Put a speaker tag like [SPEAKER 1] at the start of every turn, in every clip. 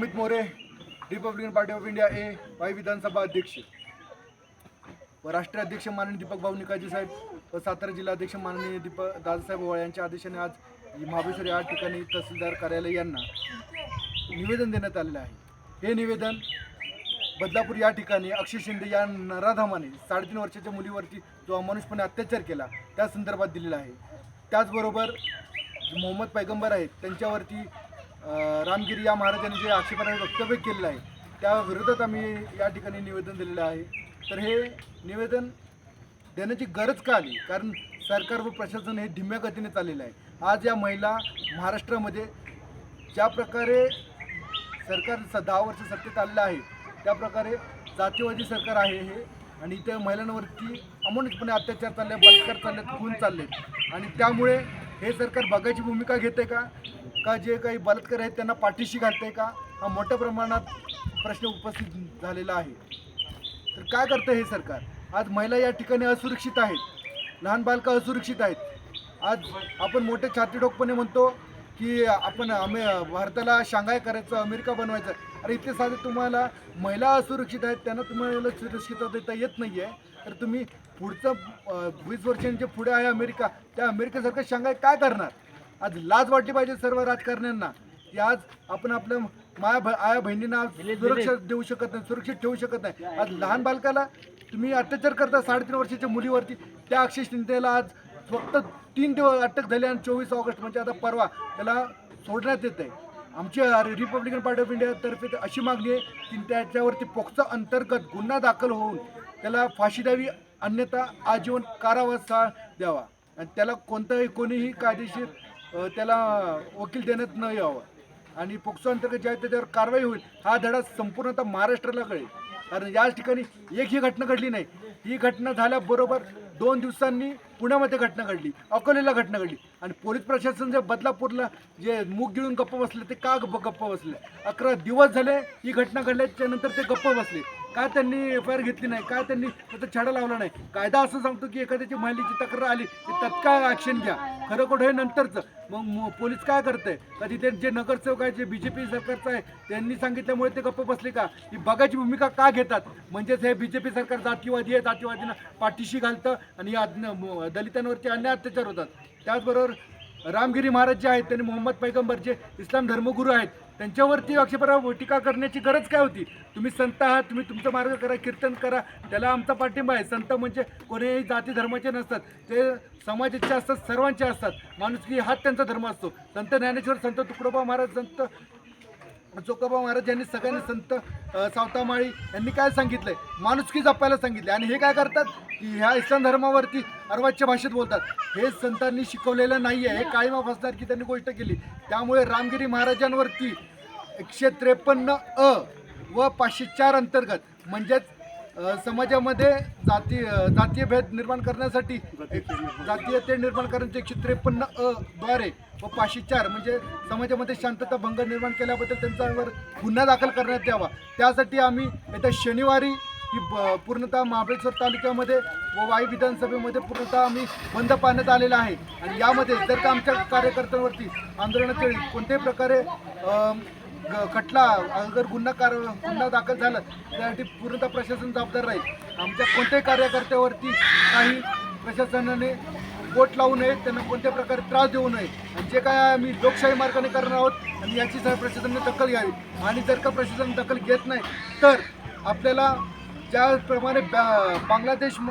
[SPEAKER 1] Amit More Republican Party of India A Y विधानसभा अध्यक्ष. व राष्ट्रीय अध्यक्ष माननीय दीपक भाऊ निकाजी साहेब व सातारा जिल्हा अध्यक्ष माननीय दीपक दादासाहेब ओवाळ यांच्या आदेशाने आज महाबळेश्वर या ठिकाणी तहसीलदार कार्यालय यांना निवेदन देण्यात आलेलं आहे. हे निवेदन बदलापूर या ठिकाणी अक्षय शिंदे या नराधामाने साडेतीन वर्षाच्या मुलीवरती जो अमानुषपणे अत्याचार केला त्या संदर्भात दिलेला आहे. त्याचबरोबर मोहम्मद पैगंबर आहेत त्यांच्यावरती रामगिरी या महाराजांनी जे आक्षेपार्ह वक्तव्य केलेलं आहे त्या विरोधात आम्ही या ठिकाणी निवेदन दिलेलं आहे. तर हे निवेदन देण्याची गरज का आली? कारण सरकार व प्रशासन हे धीम्या गतीने चाललेलं आहे. आज या महिला महाराष्ट्रामध्ये ज्या प्रकारे सरकार स दहा वर्ष सत्तेत आलेलं आहे त्या प्रकारे जातीवादी सरकार आहे हे. आणि इथे महिलांवरती अमानुषपणे अत्याचार चालले बलात्कार चालले खून चालले. आणि त्यामुळे हे सरकार बघायची भूमिका घेते का? का जे काही बलात्कार आहेत त्यांना पाठीशी घालते का? हा मोठ्या प्रमाणात प्रश्न उपस्थित झालेला आहे. तर काय करतं हे सरकार? आज महिला या ठिकाणी असुरक्षित आहेत. लहान बालकं असुरक्षित आहेत. आज आपण मोठे छातीडोकपणे म्हणतो की आपण अमे भारताला शांघाय करायचं अमेरिका बनवायचं. अरे इतके साधे तुम्हाला महिला असुरक्षित आहेत त्यांना तुम्हाला सुरक्षितता देता येत नाही आहे तर तुम्ही पुढचं वीस वर्षांच्या पुढे आहे अमेरिका. त्या अमेरिकेसारखं शांघाय काय करणार? आज लाज वाटली पाहिजे सर्व राजकारण्यांना. की आज आपण आपल्या माया भ आया बहिणींना सुरक्षा देऊ शकत नाही सुरक्षित ठेवू शकत नाही. आज लहान बालकाला तुम्ही अत्याचार करता साडेतीन वर्षाच्या मुलीवरती. त्या अक्षय शिंदेला आज फक्त तीन दिवस अटक झाली आणि चोवीस ऑगस्ट म्हणजे आता परवा त्याला सोडण्यात येत आहे आमच्या रिपब्लिकन पार्टी ऑफ इंडियातर्फे अशी मागणी आहे की त्याच्यावरती पोक्सा अंतर्गत गुन्हा दाखल होऊन त्याला फाशी द्यावी अन्यथा आजीवन कारावास द्यावा. आणि त्याला कोणताही कोणीही कायदेशीर त्याला वकील देण्यात न यावं. आणि पोक्सो अंतर्गत ज्या त्याच्यावर कारवाई होईल हा धडा संपूर्णतः महाराष्ट्राला कळेल. कारण याच ठिकाणी एक ही घटना घडली नाही. ही घटना झाल्याबरोबर दोन दिवसांनी पुण्यामध्ये घटना घडली अकोलेला घटना घडली. आणि पोलीस प्रशासन जे बदलापूरला जे मूग गिळून गप्प बसले ते का गप्प बसले? अकरा दिवस झाले ही घटना घडल्याच्यानंतर ते गप्प बसले. का त्यांनी एफ आय आर घेतली नाही? का त्यांनी त्याचा छाडा लावला नाही? कायदा असं सांगतो की एखाद्याची महिलेची तक्रार आली की तत्काळ ॲक्शन घ्या. खरं खोटं हे नंतरचं. मग पोलीस काय करतंय? का तिथे जे नगरसेवक आहे जे बी जे पी सरकारचं आहे त्यांनी सांगितल्यामुळे ते गप्प बसले का? ही बघायची भूमिका का घेतात? म्हणजेच हे बी जे पी सरकार जातीवादी आहे जातीवादीनं पाठीशी घालतं आणि या दलितांवरती अन्याय अत्याचार होतात. त्याचबरोबर रामगिरी महाराज जे आहेत त्यांनी मोहम्मद पैगंबर जे इस्लाम धर्मगुरू आहेत. त्यांच्यावरती आक्षेपार्ह टीका करण्याची गरज काय होती? तुम्ही संत आहात तुम्ही तुमचं मार्ग करा कीर्तन करा. त्याला आमचा पाठिंबा आहे. संत म्हणजे कोणीही जाती धर्माचे नसतात. ते समाजाचे असतात सर्वांचे असतात. माणुसकी हाच त्यांचा धर्म असतो. संत ज्ञानेश्वर संत तुकडोबा महाराज संत चोकोबा महाराज यांनी सगळ्यांनी संत सावतामाळी यांनी काय सांगितलंय? माणुसकी जपायला सांगितले आणि हे काय करतात? की ह्या इस्लाम धर्मावरती अर्वाच्या भाषेत बोलतात. हे संतांनी शिकवलेलं नाही आहे हे काळीमा फसणार की त्यांनी गोष्ट केली. त्यामुळे रामगिरी महाराजांवरती एकशे त्रेपन्न अ व पाचशे चार अंतर्गत म्हणजेच समाजामध्ये जाती जातीय भेद निर्माण करण्यासाठी जातीयते निर्माण करण्याचे एकशे त्रेपन्न अ द्वारे व पाचशे चार म्हणजे समाजामध्ये शांतता भंग निर्माण केल्याबद्दल त्यांच्यावर गुन्हा दाखल करण्यात यावा. त्यासाठी आम्ही येत्या शनिवारी ही पूर्णतः महाबळेश्वर तालुक्यामध्ये व वाई विधानसभेमध्ये पूर्णतः आम्ही बंद पाळण्यात आलेला आहे. आणि यामध्ये जर का आमच्या कार्यकर्त्यांवरती आंदोलनाच्या वेळी कोणत्याही प्रकारे खटला अगर गुन्हा कार गुन्हा दाखल झाला त्यासाठी पूर्णतः प्रशासन जबाबदार राहील. आमच्या कोणत्याही कार्यकर्त्यावरती काही प्रशासनाने बोट लावू नये त्यांना कोणत्या प्रकारे त्रास देऊ नये. आणि जे काय आम्ही लोकशाही मार्गाने करणार आहोत आणि याची सर प्रशासनाने दखल घ्यावी. आणि जर का प्रशासन दखल घेत नाही तर आपल्याला ज्याप्रमाणे बांगलादेश म-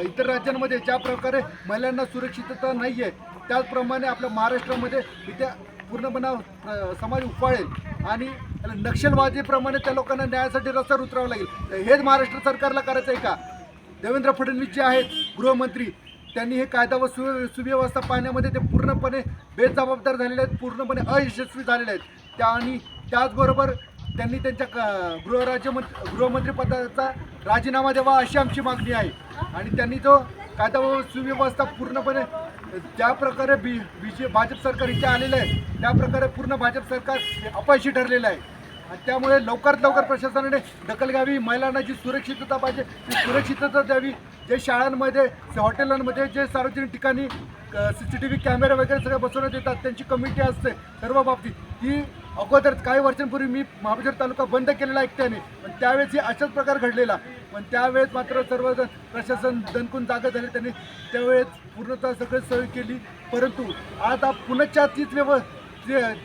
[SPEAKER 1] इतर राज्यांमध्ये ज्या प्रकारे महिलांना सुरक्षितता नाही आहे त्याचप्रमाणे आपल्या महाराष्ट्रामध्ये इथे पूर्णपणे समाज उफाळेल आणि नक्षलवादीप्रमाणे त्या लोकांना न्यायासाठी रस्त्यावर उतरावं लागेल. हेच महाराष्ट्र सरकारला करायचं आहे का? देवेंद्र फडणवीस जे आहेत गृहमंत्री त्यांनी हे कायदा व सु सुव्यवस्था पाहण्यामध्ये ते पूर्णपणे बेजबाबदार झालेले आहेत पूर्णपणे अयशस्वी झालेले आहेत. त्या आणि त्याचबरोबर त्यांनी त्यांच्या क- गृहराज्यमंत्री गृहमंत्री पदाचा राजीनामा द्यावा अशी आमची मागणी आहे. आणि त्यांनी तो कायदा व सुव्यवस्था पूर्णपणे ज्या प्रकारे बी बी जे भाजप सरकार इथे आलेलं आहे त्या प्रकारे पूर्ण भाजप सरकार अपयशी ठरलेलं आहे. आणि त्यामुळे लवकरात लवकर प्रशासनाने दखल घ्यावी महिलांना जी सुरक्षितता पाहिजे ती सुरक्षितता द्यावी. जे शाळांमध्ये हॉटेलांमध्ये जे सार्वजनिक ठिकाणी सी सी टी व्ही कॅमेरे वगैरे सगळे बसवण्यात येतात त्यांची कमिटी असते सर्व बाबतीत. ही अगोदर काही वर्षांपूर्वी मी महाबळेश्वर तालुका बंद केलेला एकट्याने पण त्यावेळेस ही अशाच प्रकार घडलेला. पण त्यावेळेस मात्र सर्वजण प्रशासन दणकून जागा झाले त्यांनी त्यावेळेस पूर्णतः सगळी सोय केली. परंतु आता पुनश्च तीच व्यव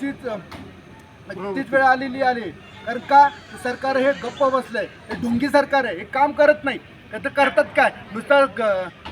[SPEAKER 1] तीच तीच वेळ आलेली आली कारण का? सरकार हे गप्प बसलंय. हे ढोंगी सरकार आहे. हे काम करत नाही. तर करतात काय? नुसतं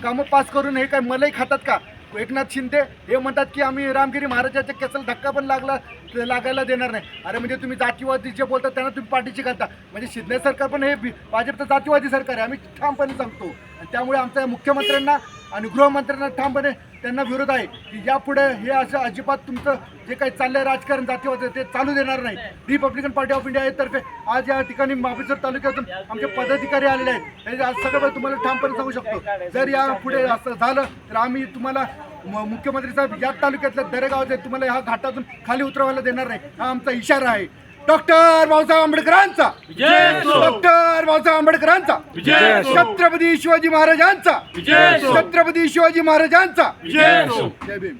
[SPEAKER 1] कामं पास करून हे काय मलई खातात का? एकनाथ शिंदे हे म्हणतात की आम्ही रामगिरी महाराजाच्या केसाला धक्का पण लागला लागायला देणार नाही. अरे म्हणजे तुम्ही जातीवादी जे बोलतात त्यांना तुम्ही पाठीशी घालता. म्हणजे शिंदे सरकार पण हे बी- भाजपचं जातीवादी सरकार आहे. आम्ही ठामपणे सांगतो. आणि त्यामुळे आमच्या मुख्यमंत्र्यांना आणि गृहमंत्र्यांना ठामपणे त्यांना विरोध आहे की यापुढे हे असं अजिबात तुमचं जे काही चाललंय राजकारण जातीवाद ते चालू देणार नाही. रिपब्लिकन पार्टी ऑफ इंडिया तर्फे आज या ठिकाणी महाबळेश्वर तालुक्यातून आमचे पदाधिकारी आलेले आहेत. आज सगळं तुम्हाला ठामपणे सांगू शकतो. जर या पुढे असं झालं तर आम्ही तुम्हाला म- मुख्यमंत्री साहेब या तालुक्यातल्या दरेगावात आहे, तुम्हाला ह्या घाटातून खाली उतरवायला देणार नाही. हा आमचा इशारा आहे. डॉक्टर बाबासाहेब आंबेडकरांचा. डॉक्टर बाबासाहेब आंबेडकरांचा. छत्रपती शिवाजी महाराजांचा. छत्रपती शिवाजी महाराजांचा. जय भीम